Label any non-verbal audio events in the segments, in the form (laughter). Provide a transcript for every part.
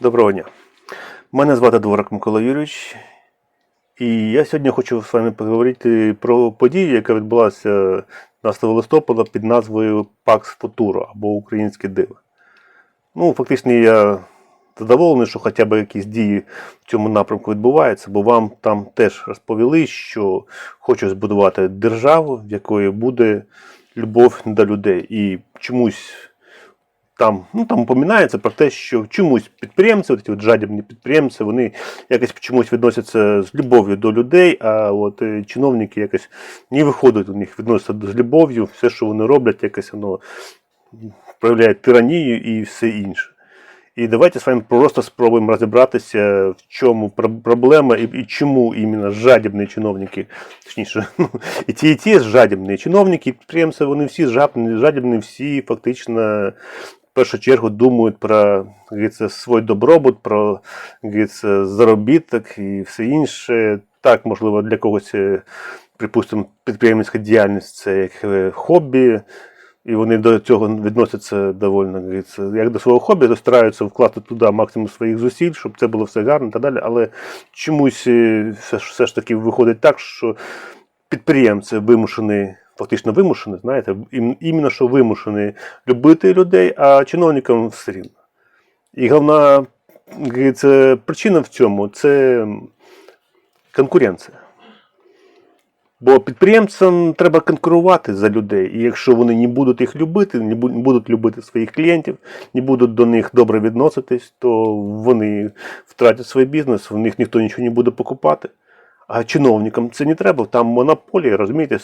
Доброго дня. Мене звати Дворак Микола Юрійович, і я сьогодні хочу з вами поговорити про подію, яка відбулася 12 листопада під назвою Пакс Футуро або Українське диво. Ну, фактично, я задоволений, що хоча б якісь дії в цьому напрямку відбуваються, бо вам там теж розповіли, що хочуть збудувати державу, в якої буде любов до людей. І чомусь там, ну, там упоминається про те, що чомусь підприємці, от ці от жадібні підприємці, вони якось чомусь відносяться з любов'ю до людей, а от е, чиновники якось не виходять у них, відносяться з любов'ю, все, що вони роблять, якось воно проявляє тиранію і все інше. І давайте з вами просто спробуємо розібратися, в чому проблема і, і чому іменно жадібні чиновники, точніше, (laughs) ну, і ті, і ті жадібні чиновники, і підприємці, вони всі жадібні, всі фактично першу чергу думають про говориться, свій добробут, про говориться, заробіток і все інше. Так, можливо, для когось, е, припустимо, підприємницька діяльність це як е, хобі. І вони до цього відносяться доволі, як до свого хобі, стараються вкласти туди максимум своїх зусиль, щоб це було все гарно і так далі. Але чомусь е, все, все ж таки виходить так, що підприємці вимушені, фактично вимушені, знаєте, іменно що вимушені любити людей, а чиновникам все рівно. І головна говориться, причина в цьому це конкуренція. Бо підприємцям треба конкурувати за людей. І якщо вони не будуть їх любити, не будуть любити своїх клієнтів, не будуть до них добре відноситись, то вони втратять свій бізнес, в них ніхто нічого не буде покупати. А чиновникам це не треба, там монополія, розумієте,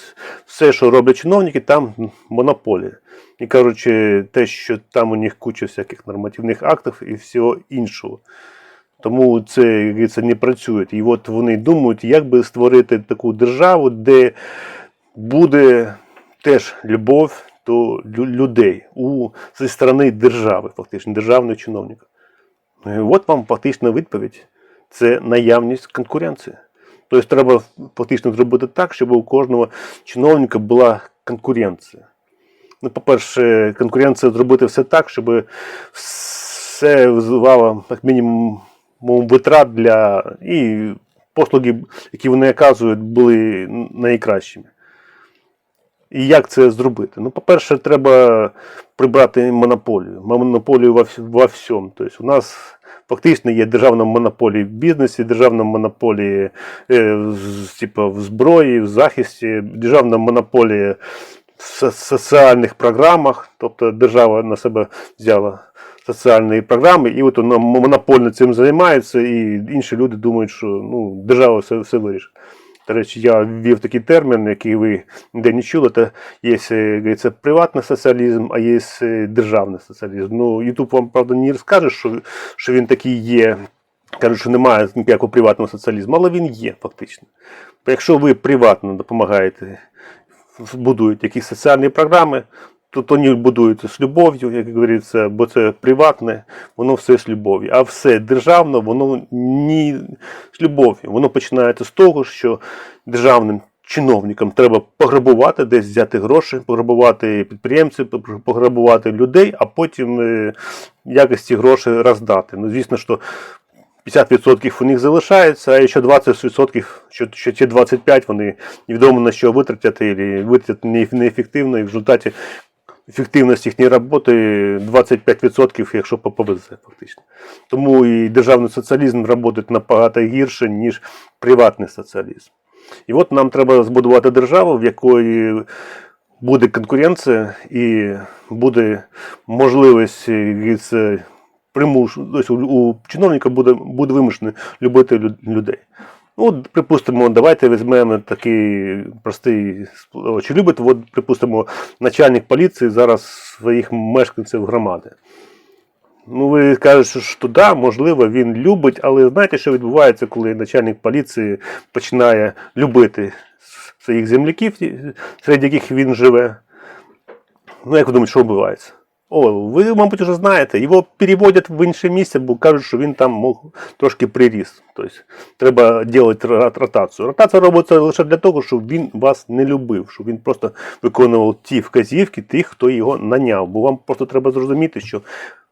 все, що роблять чиновники, там монополія. І кажучи, те, що там у них куча всяких нормативних актів і всього іншого. Тому це говориться, не працює. І от вони думають, як би створити таку державу, де буде теж любов до людей у, зі сторони держави, фактично, державного чиновника. Ну, І от вам фактично відповідь: це наявність конкуренції. Тобто треба фактично зробити так, щоб у кожного чиновника була конкуренція. Ну, по-перше, конкуренція зробити все так, щоб все визивало як мінімум витрат для і послуги, які вони оказують, були найкращими. І як це зробити? Ну, по-перше, треба прибрати монополію. Монополію во, всьому. Тобто у нас фактично є державна монополія в бізнесі, державна монополія е, типу, в зброї, в захисті, державна монополія в соціальних програмах. Тобто держава на себе взяла соціальні програми, і от вона монопольно цим займається, і інші люди думають, що ну, держава все, все вирішить. Речі, я ввів такий термін, який ви ніде не чули, це є це приватний соціалізм, а є е, державний соціалізм. Ну, Ютуб вам, правда, не розкаже, що, що він такий є. Кажуть, що немає ніякого приватного соціалізму, але він є фактично. Якщо ви приватно допомагаєте, будуєте якісь соціальні програми, то вони будуються з любов'ю, як говориться, бо це приватне, воно все з любов'ю. А все державне, воно не з любов'ю. Воно починається з того, що державним чиновникам треба пограбувати, десь взяти гроші, пограбувати підприємців, пограбувати людей, а потім е, якось ці гроші роздати. Ну, звісно, що 50% у них залишається, а ще 20%, що, що ці 25% вони невідомо на що витратять, і витратять неефективно, і в результаті ефективність їхньої роботи 25%, якщо по- повезе фактично. Тому і державний соціалізм працює набагато гірше, ніж приватний соціалізм. І от нам треба збудувати державу, в якої буде конкуренція і буде можливість е, е, примуш, у, чиновника буде, буде вимушений любити людей. Ну, припустимо, давайте візьмемо такий простий чи любить, от, припустимо, начальник поліції зараз своїх мешканців громади. Ну, ви кажете, що да, можливо, він любить, але знаєте, що відбувається, коли начальник поліції починає любити своїх земляків, серед яких він живе? Ну, як ви думаєте, що відбувається? О, ви, мабуть, вже знаєте, його переводять в інше місце, бо кажуть, що він там мог трошки приріс. Тобто треба робити ротацію. Ротація робиться лише для того, щоб він вас не любив, щоб він просто виконував ті вказівки тих, хто його наняв. Бо вам просто треба зрозуміти, що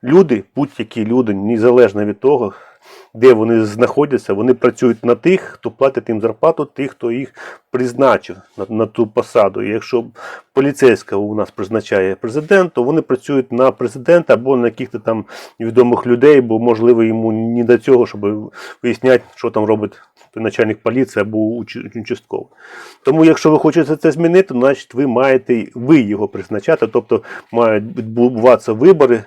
люди, будь-які люди, незалежно від того, де вони знаходяться, вони працюють на тих, хто платить їм зарплату, тих, хто їх призначив на, на ту посаду. І якщо поліцейська у нас призначає президент, то вони працюють на президента або на яких-то там невідомих людей, бо можливо йому не до цього, щоб виясняти, що там робить той начальник поліції або уч- участковий. Тому, якщо ви хочете це змінити, значить ви маєте ви його призначати, тобто мають відбуватися вибори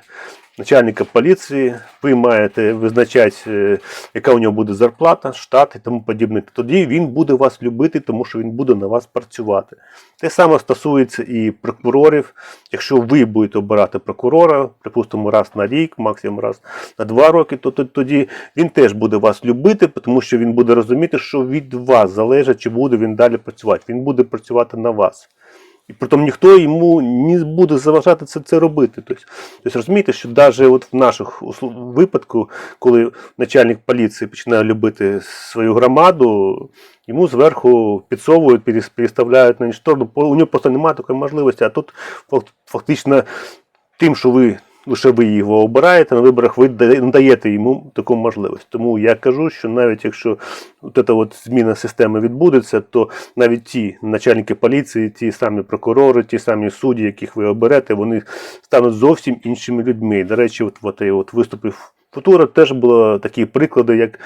начальника поліції, ви маєте визначати, е, яка у нього буде зарплата, штат і тому подібне. Тоді він буде вас любити, тому що він буде на вас працювати. Те саме стосується і прокурорів. Якщо ви будете обирати прокурора, припустимо, раз на рік, максимум раз на два роки, то то- тоді він теж буде вас любити, тому що він буде розуміти, що від вас залежить, чи буде він далі працювати. Він буде працювати на вас. І притом ніхто йому не буде заважати це, це робити. Тобто, тобто розумієте, що навіть от в наших випадку, коли начальник поліції починає любити свою громаду, йому зверху підсовують, перес- переставляють на іншу у нього просто немає такої можливості. А тут фак- фактично тим, що ви лише ви його обираєте на виборах, ви не надаєте йому таку можливість. Тому я кажу, що навіть якщо от ця от зміна системи відбудеться, то навіть ті начальники поліції, ті самі прокурори, ті самі судді, яких ви оберете, вони стануть зовсім іншими людьми. До речі, от, от, от виступи Футура теж були такі приклади, як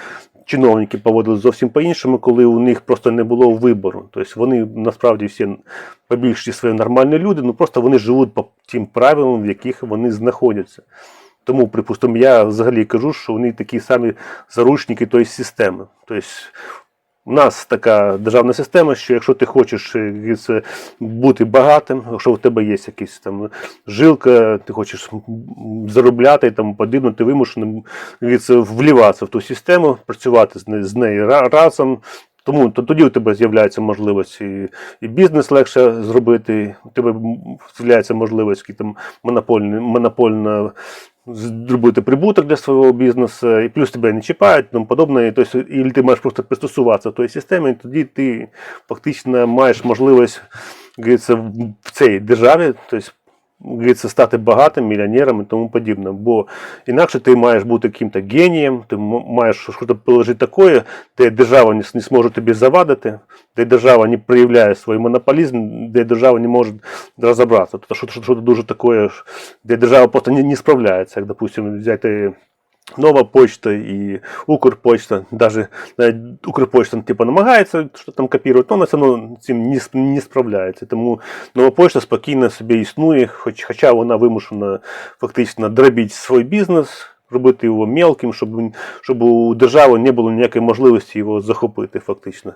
чиновники поводили зовсім по-іншому, коли у них просто не було вибору. Тобто вони насправді всі по більшості свої нормальні люди, ну просто вони живуть по тим правилам, в яких вони знаходяться. Тому, припустимо, я взагалі кажу, що вони такі самі заручники тої системи. Тобто, у нас така державна система, що якщо ти хочеш е, бути багатим, якщо у тебе є якась там жилка, ти хочеш заробляти і тому подібне, ти вимушений говориться, вливатися в ту систему, працювати з нею разом. Тому то тоді у тебе з'являється можливість і, і бізнес легше зробити, у тебе з'являється можливість там монопольна зробити прибуток для свого бізнесу, і плюс тебе не чіпають, і тому подобне. І, тобто, і ти маєш просто пристосуватися до тої системи, і тоді ти фактично маєш можливість в цій державі, тобто, говориться, стати багатим, мільйонером і тому подібне. Бо інакше ти маєш бути яким-то генієм, ти маєш щось положити такое, де держава не, зможе тобі завадити, де держава не проявляє свій монополізм, де держава не може розібратися. Тобто, що, що дуже таке, де держава просто не, не справляється, як, допустимо, взяти. Нова почта і Укрпочта, даже Укрпочта типу, намагається що там копірувати, але все одно цим не, не справляється. Тому нова почта спокійно собі існує, хоч, хоча вона вимушена фактично дробити свій бізнес, робити його мелким, щоб, він- щоб у держави не було ніякої можливості його захопити фактично.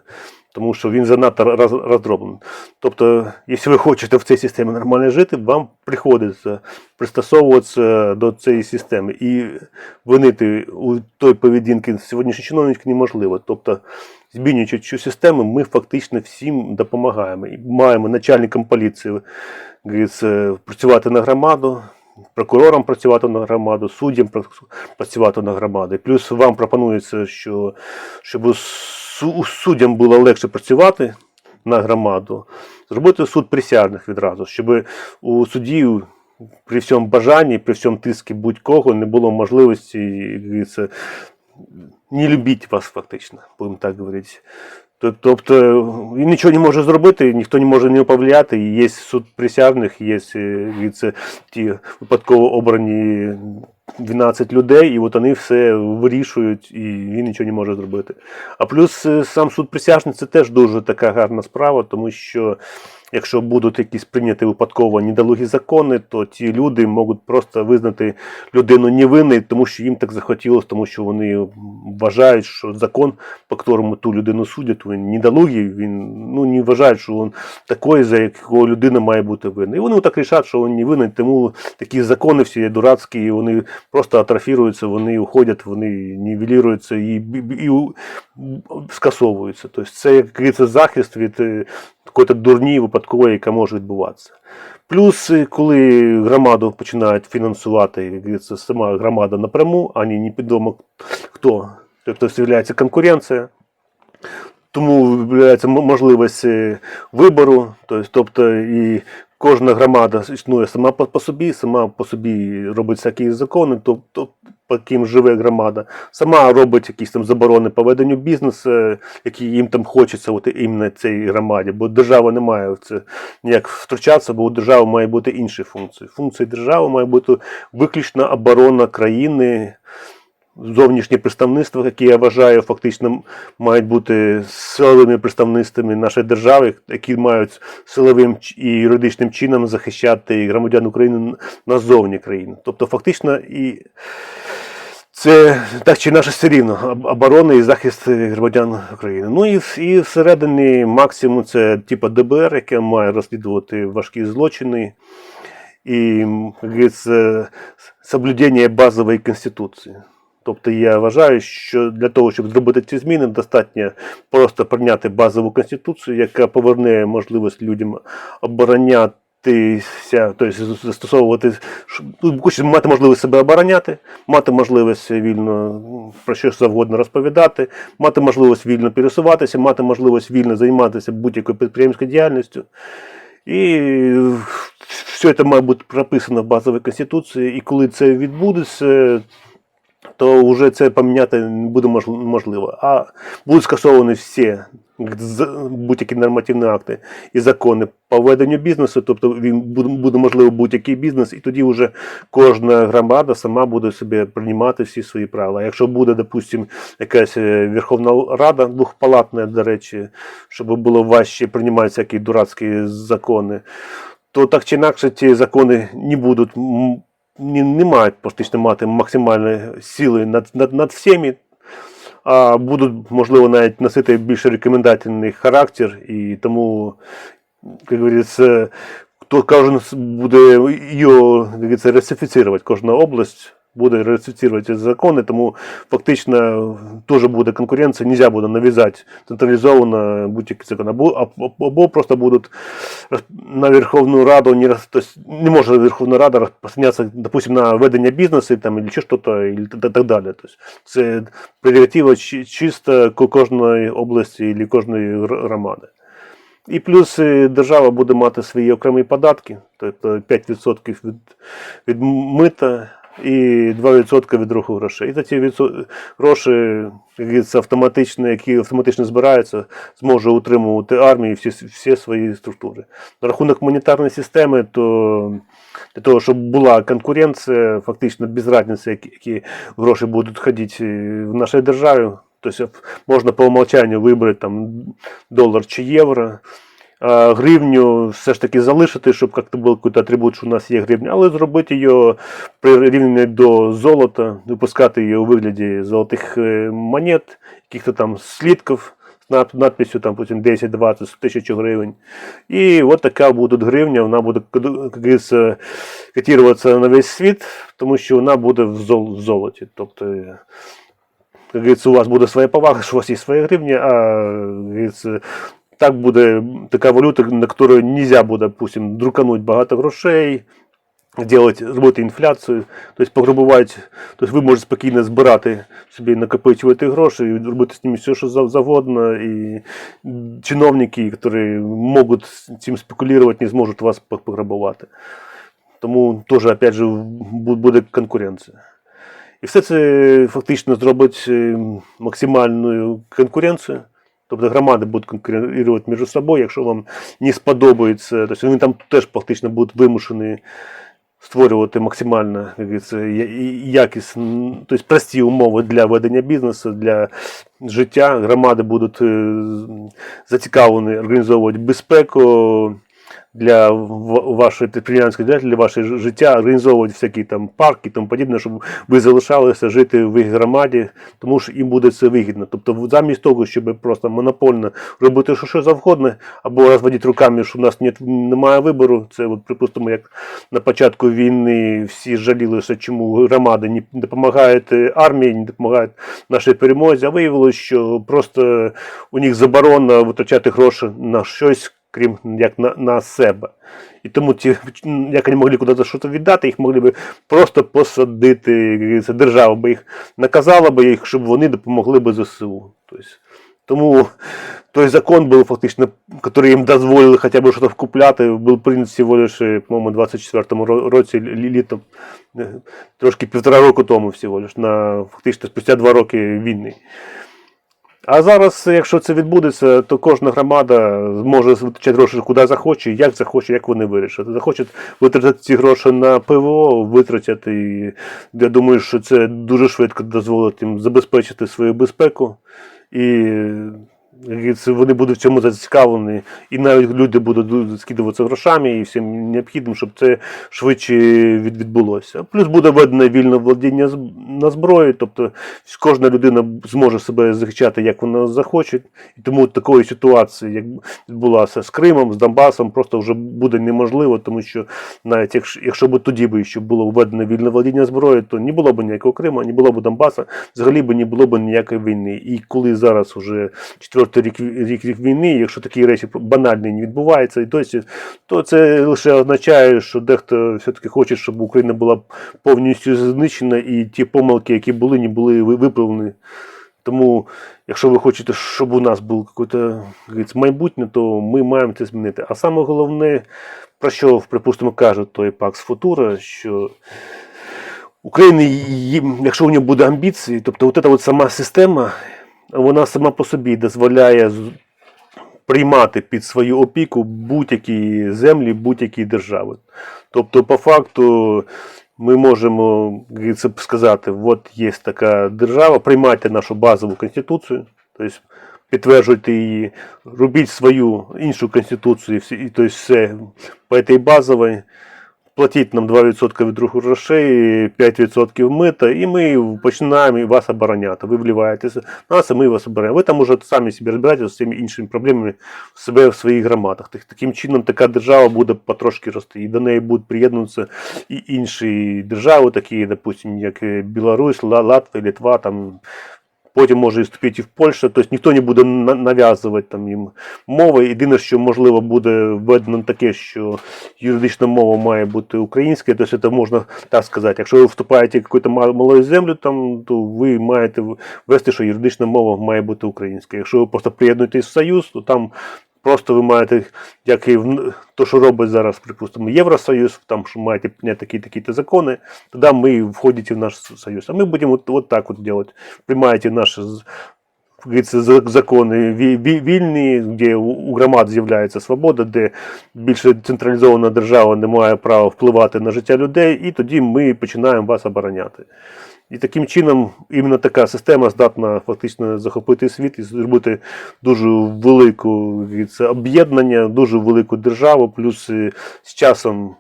Тому що він занадто роз, роздроблений. Тобто, якщо ви хочете в цій системі нормально жити, вам приходиться пристосовуватися до цієї системи. І винити у той поведінки сьогоднішніх чиновників неможливо. Тобто, змінюючи цю систему, ми фактично всім допомагаємо. І маємо начальникам поліції працювати на громаду, прокурорам працювати на громаду, суддям працювати на громаду. Плюс вам пропонується, що щоб суддям було легше працювати на громаду, зробити суд присяжних відразу, щоб у суддів при всьому бажанні, при всьому тиску будь-кого не було можливості говориться, не любити вас фактично, будемо так говорити. Тоб- Тобто він нічого не може зробити, ніхто не може не повлияти. Є суд присяжних, є е, ті випадково обрані 12 людей, і от вони все вирішують, і він нічого не може зробити. А плюс е, сам суд присяжних це теж дуже така гарна справа, тому що якщо будуть якісь прийняті випадково недолугі закони, то ті люди можуть просто визнати людину невинною, тому що їм так захотілося, тому що вони вважають, що закон, по якому ту людину судять, він недолугий, він ну, не вважають, що він такий, за якого людина має бути винна. І вони так рішать, що він не винний, тому такі закони всі дурацькі, і вони просто атрофіруються, вони уходять, вони нівеліруються і, і, і скасовуються. Тобто це як говориться, захист від е, такої дурні випадкової, яка може відбуватися. Плюс, е, коли громаду починають фінансувати, говориться, сама громада напряму, а не невідомо хто, тобто з'являється конкуренція. Тому з'являється можливість е, вибору, тобто, і кожна громада існує сама по собі, сама по собі робить всякі закони, тобто яким живе громада, сама робить якісь там заборони по веденню бізнесу, які їм там хочеться, от іменно цій громаді, бо держава не має в це ніяк втручатися, бо у держави має бути інші функції. Функції держави має бути виключно оборона країни. Зовнішнє представництво, яке я вважаю, фактично мають бути силовими представництвами нашої держави, які мають силовим і юридичним чином захищати громадян України назовні країни. Тобто, фактично, і це так чи інакше все рівно оборона і захист громадян України. Ну і, і всередині максимум це типу ДБР, яке має розслідувати важкі злочини і, говориться, соблюдення базової конституції. Тобто я вважаю, що для того, щоб зробити ці зміни, достатньо просто прийняти базову конституцію, яка поверне можливість людям оборонятися, тобто застосовувати, щоб- ну, мати можливість себе обороняти, мати можливість вільно ну, про що завгодно розповідати, мати можливість вільно пересуватися, мати можливість вільно займатися будь-якою підприємською діяльністю. І все це має бути прописано в базовій конституції, і коли це відбудеться, то вже це поміняти не буде можливо. А будуть скасовані всі будь-які нормативні акти і закони по веденню бізнесу, тобто він буде, можливо будь-який бізнес, і тоді вже кожна громада сама буде собі приймати всі свої правила. Якщо буде, допустимо, якась е, Верховна Рада двохпалатна, до речі, щоб було важче приймати всякі дурацькі закони, то так чи інакше ці закони не будуть не, не мають практично мати максимальної сили над, над, над всіми, а будуть, можливо, навіть носити більш рекомендательний характер, і тому, як говориться, хто кожен буде його ресифіцировать, кожна область буде ратифицировать ці закони, тому фактично теж буде конкуренція, нельзя буде нав'язати централізовано будь-які закони, або, або, просто будуть на Верховну Раду не, то есть не може Верховна Рада розпространятися, допустим, на ведення бізнесу там, или ще щось, і так далі. То есть це прерогатива чисто кожної області або кожної громади. І плюс е, держава буде мати свої окремі податки, тобто 5% від, від мита і 2% від руху грошей. І за ці гроші, як говориться, автоматично, які автоматично збираються, зможе утримувати армію всі, всі свої структури. На рахунок монетарної системи, то для того, щоб була конкуренція, фактично без разниці, які, які гроші будуть ходити в нашій державі. Тобто можна по умолчанню вибрати там долар чи євро. А гривню все ж таки залишити, щоб як-то був якийсь атрибут, що у нас є гривня, але зробити її прирівняно до золота, випускати її у вигляді золотих е, монет, яких-то там слідків з над- надписью там потім 10, 20, тисяч гривень. І от така буде гривня, вона буде, як говориться, котуватися на весь світ, тому що вона буде в зол- в золоті. Тобто, е, як говориться, у вас буде своя повага, що у вас є своя гривня, а як так буде така валюта, на яку нельзя буде, допустим, друкануть багато грошей, делать, робити інфляцію, тобто пограбувати, тобто ви можете спокійно збирати собі, накопичувати гроші і робити з ними все, що завгодно, і чиновники, які можуть цим спекулювати, не зможуть вас пограбувати. Тому теж, опять же, буде конкуренція. І все це фактично зробить е, максимальну конкуренцію. Тобто громади будуть конкурувати між собою, якщо вам не сподобається, тобто вони там теж фактично будуть вимушені створювати максимально як говориться, я- тобто прості умови для ведення бізнесу, для життя. Громади будуть е, зацікавлені організовувати безпеку для вашої підприємської діяльності, для вашого життя, організовувати всякі там парки і тому подібне, щоб ви залишалися жити в їх громаді, тому що їм буде це вигідно. Тобто, замість того, щоб просто монопольно робити що, що завгодно, або розводити руками, що у нас нет, немає вибору. Це, от, припустимо, як на початку війни всі жалілися, чому громади не допомагають армії, не допомагають нашій перемозі. А виявилося, що просто у них заборона витрачати гроші на щось Крім як на, на себе. І тому ті, як вони могли кудись щось віддати, їх могли би просто посадити. як говориться, Держава би їх наказала би їх, щоб вони допомогли би ЗСУ. Тобто, Тому той закон был фактично, который им дозволили хотя бы что-то вкупляти, был принят всего лишь, е, по-моєму, 24-му ро- році лі- літом, е, трошки півтора року тому всього лиш, на фактично спустя два роки війни. А зараз, якщо це відбудеться, то кожна громада зможе витрачати гроші куди захоче, як захоче, як вони вирішать. Захочуть витратити ці гроші на ПВО, витратять. І я думаю, що це дуже швидко дозволить їм забезпечити свою безпеку. І вони будуть в цьому зацікавлені, і навіть люди будуть скидуватися грошами і всім необхідним, щоб це швидше відбулося. Плюс буде введене вільне владіння на зброї, тобто кожна людина зможе себе захищати, як вона захоче. І тому такої ситуації, як відбулася з Кримом, з Донбасом, просто вже буде неможливо, тому що навіть якщо, якщо б тоді би ще було введено вільне владіння зброї, то не було б ніякого Криму, не було б Донбаса, взагалі б не було б ніякої війни. І коли зараз вже уже четвертий рік, рік, рік війни, якщо такі речі банальні не відбуваються і досі, то це лише означає, що дехто все-таки хоче, щоб Україна була повністю знищена, і ті помилки, які були, не були ви- виправлені. Тому, якщо ви хочете, щоб у нас було якесь майбутнє, то ми маємо це змінити. А саме головне, про що, припустимо, каже той Пакс Футура, що України, якщо у нього буде амбіції, тобто от ця от сама система, вона сама по собі дозволяє приймати під свою опіку будь-які землі, будь-які держави. Тобто, по факту, ми можемо сказати, от є така держава, приймайте нашу базову конституцію, тобто підтверджуйте її, робіть свою іншу конституцію, і і тобто все по цій базовій. Платіть нам 2% від руху грошей, 5% мита, і ми починаємо вас обороняти. Ви вливаєтеся нас, а ми вас обороняємо. Ви там уже самі собі розбираєтеся з цими іншими проблемами в себе в своїх громадах. Таким чином, така держава буде потрошки рости. І до неї будуть приєднуватися і інші держави, такі, допустим, як е, Білорусь, Латвія, Литва, там. Потім може і вступити і в Польщу, тобто ніхто не буде нав'язувати там їм мови. Єдине, що можливо буде введено таке, що юридична мова має бути українська, тобто це можна так сказати. Якщо ви вступаєте в якусь мал- малу землю, там, то ви маєте вести, що юридична мова має бути українська. Якщо ви просто приєднуєтесь в Союз, то там просто ви маєте, як і то, що робить зараз, припустимо, Євросоюз, там що маєте прийняти такі-такі самі тоді ми входите в наш союз. А ми будемо от, от так от делать. Приймаєте наші закони ві- ві- вільні, де у громад з'являється свобода, де більше централізована держава не має права впливати на життя людей, і тоді ми починаємо вас обороняти. І таким чином, іменно така система здатна фактично захопити світ і зробити дуже велику об'єднання, дуже велику державу, плюс е, з часом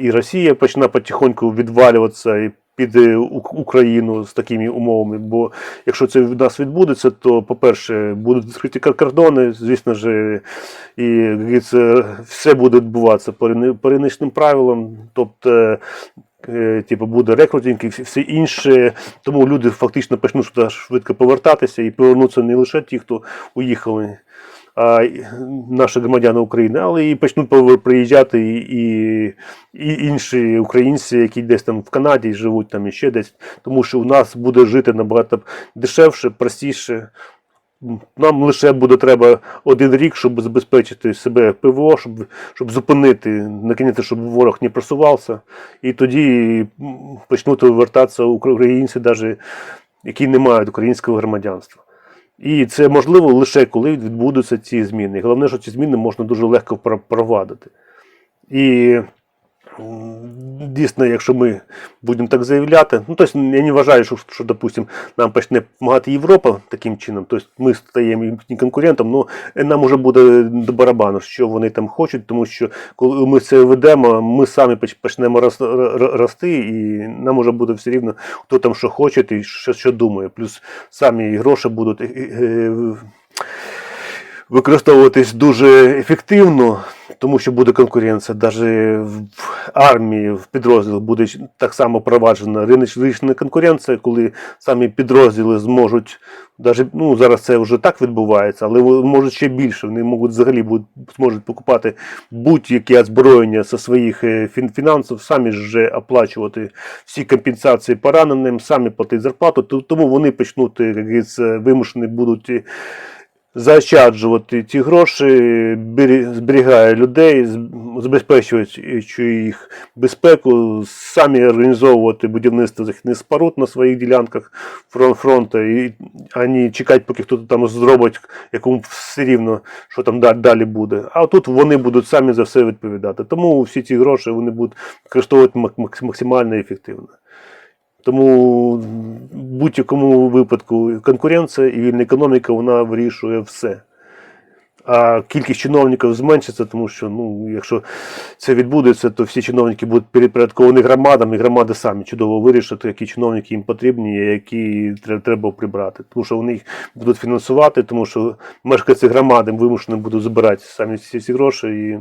і Росія почне потихоньку відвалюватися і піде у Україну з такими умовами. Бо якщо це в нас відбудеться, то, по-перше, будуть відкриті кор- кордони, звісно ж, і говориться, все буде відбуватися по рини- по риночним правилам. Тобто, типу, буде рекрутинг і все інше. Тому люди фактично почнуть сюди швидко повертатися і повернуться не лише ті, хто уїхали. А наші громадяни України, але і почнуть приїжджати і, і, і інші українці, які десь там в Канаді живуть там і ще десь, тому що у нас буде жити набагато дешевше, простіше. Нам лише буде треба один рік, щоб забезпечити себе ПВО, щоб, щоб зупинити, накинути, щоб ворог не просувався. І тоді почнуть повертатися українці, навіть, які не мають українського громадянства. І це можливо лише коли відбудуться ці зміни. Головне, що ці зміни можна дуже легко впровадити. І дійсно, якщо ми будемо так заявляти, ну тобто я не вважаю, що, що допустим, нам почне допомагати Європа таким чином, тобто ми стаємо їхнім конкурентом, ну нам уже буде до барабану, що вони там хочуть, тому що коли ми це ведемо, ми самі почнемо рости, і нам уже буде все рівно, хто там що хоче і що, що думає. Плюс самі гроші будуть. Е, е, використовуватись дуже ефективно, тому що буде конкуренція. Навіть в армії, в підрозділах буде так само проваджена риночна конкуренція, коли самі підрозділи зможуть, даже, ну, зараз це вже так відбувається, але можуть ще більше. Вони можуть взагалі будуть, зможуть покупати будь-яке озброєння зі своїх е, фінансів, самі ж оплачувати всі компенсації пораненим, самі платити зарплату, тому вони почнуть, е, як вимушені будуть. Заощаджувати ті гроші, зберігає людей, забезпечуючи їх безпеку, самі організовувати будівництво захисних споруд на своїх ділянках фронту, і, а не чекати, поки хтось там зробить, якому все рівно, що там да- далі буде. А тут вони будуть самі за все відповідати. Тому всі ці гроші вони будуть використовувати мак- максимально ефективно. Тому в будь-якому випадку конкуренція і вільна економіка вона вирішує все. А кількість чиновників зменшиться, тому що ну, якщо це відбудеться, то всі чиновники будуть перепорядковані громадам, і громади самі чудово вирішать, які чиновники їм потрібні, і які треба прибрати. Тому що вони їх будуть фінансувати, тому що мешканці громади вимушені будуть збирати самі всі ці гроші. І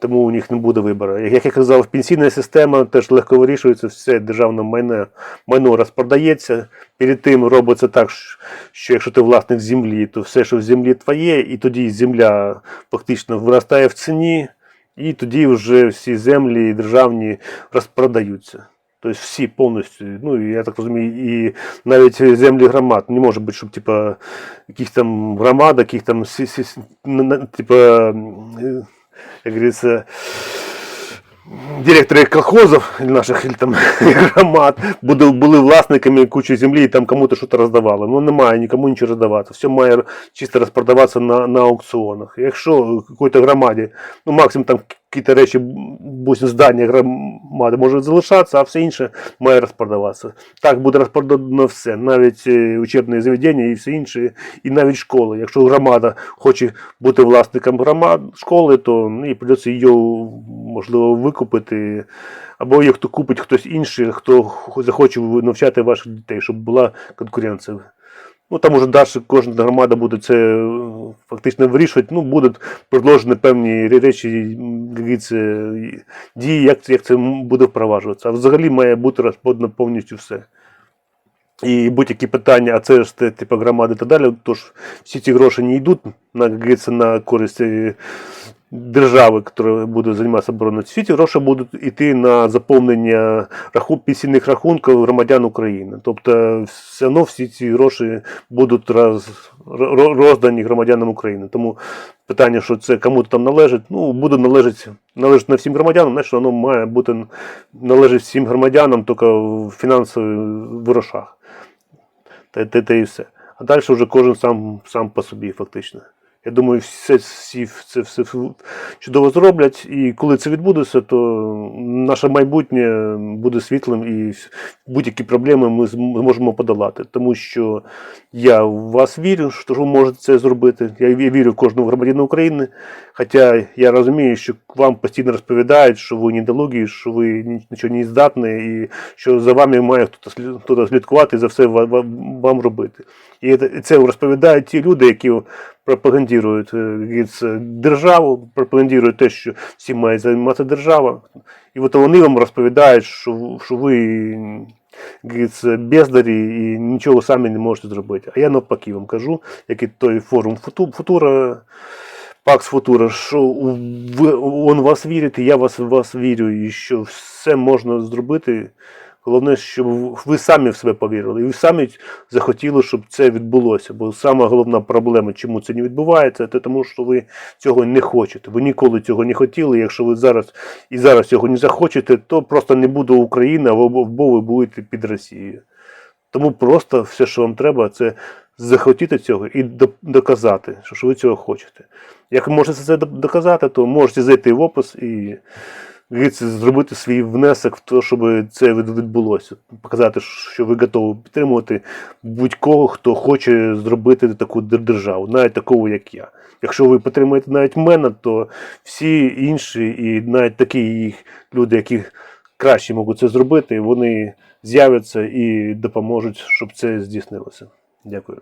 тому у них не буде вибору. Як я казав, пенсійна система теж легко вирішується, все державне майно, майно розпродається. Перед тим робиться так, що- що якщо ти власник землі, то все, що в землі твоє, і тоді земля фактично виростає в ціні, і тоді вже всі землі державні розпродаються. Тобто всі повністю, ну я так розумію, і навіть землі громад не може бути, щоб типа яких там громад, яких там типа, як говорится, директори колхозов наших или там (laughs) громад були, були власниками кучі землі і там кому-то щось роздавали. Ну немає нікому нічого роздавати. Все має чисто розпродаватися на, на аукціонах. Якщо якій-то громаді, ну максимум там якісь речі, будь здання громади може залишатися, а все інше має розпродаватися. Так буде розпродано все, навіть е, учебні заведення і все інше, і навіть школи. Якщо громада хоче бути власником громад школи, то ну, і придеться її можливо викупити. Або її хто купить хтось інший, хто захоче навчати ваших дітей, щоб була конкуренція. Ну там уже далі кожна громада буде це е, фактично вирішувати. Ну, будуть предложені певні речі, які це дії, як, як це буде впроваджуватися. А взагалі має бути розподано повністю все. І будь-які питання, а це ж типу громади і так далі, тож всі ці гроші не йдуть на, як говориться, на користь е, держави, яка буде займатися обороною. Ці гроші будуть йти на заповнення рахун, пенсійних рахунків громадян України. Тобто все одно всі ці гроші будуть роз, роздані громадянам України. Тому питання, що це кому-то там належить, ну, буде належати, належить не всім громадянам, значить воно має бути належить всім громадянам, тільки в фінансових грошах. Та, та, та і все. А далі вже кожен сам, сам по собі, фактично. Я думаю, все, всі це все чудово зроблять, і коли це відбудеться, то наше майбутнє буде світлим і будь-які проблеми ми зможемо подолати. Тому що я в вас вірю, що ви можете це зробити. Я ві- вірю кожному громадянину України. Хоча я розумію, що вам постійно розповідають, що ви недолугі, що ви нічого не здатні, і що за вами має хтось слідкувати за все ва- ва- вам робити. І це розповідають ті люди, які пропагандують е, говориться, державу, пропагандують те, що всім має займатися держава. І от вони вам розповідають, що, що ви бездарі і нічого самі не можете зробити. А я навпаки вам кажу, як і той форум Футура. Пакс Футура, що ви, он вас вірить, і я вас, вас вірю, і що все можна зробити. Головне, щоб ви самі в себе повірили, і ви самі захотіли, щоб це відбулося. Бо сама головна проблема, чому це не відбувається, це тому, що ви цього не хочете. Ви ніколи цього не хотіли. Якщо ви зараз і зараз цього не захочете, то просто не буде України, або, ви будете під Росією. Тому просто все, що вам треба, це захотіти цього і доказати, що ви цього хочете. Як ви можете це доказати, то можете зайти в опис і зробити свій внесок в те, щоб це відбулося. Показати, що ви готові підтримувати будь-кого, хто хоче зробити таку державу, навіть такого, як я. Якщо ви підтримуєте навіть мене, то всі інші, і навіть такі їх люди, які краще можуть це зробити, вони з'являться і допоможуть, щоб це здійснилося. Дякую.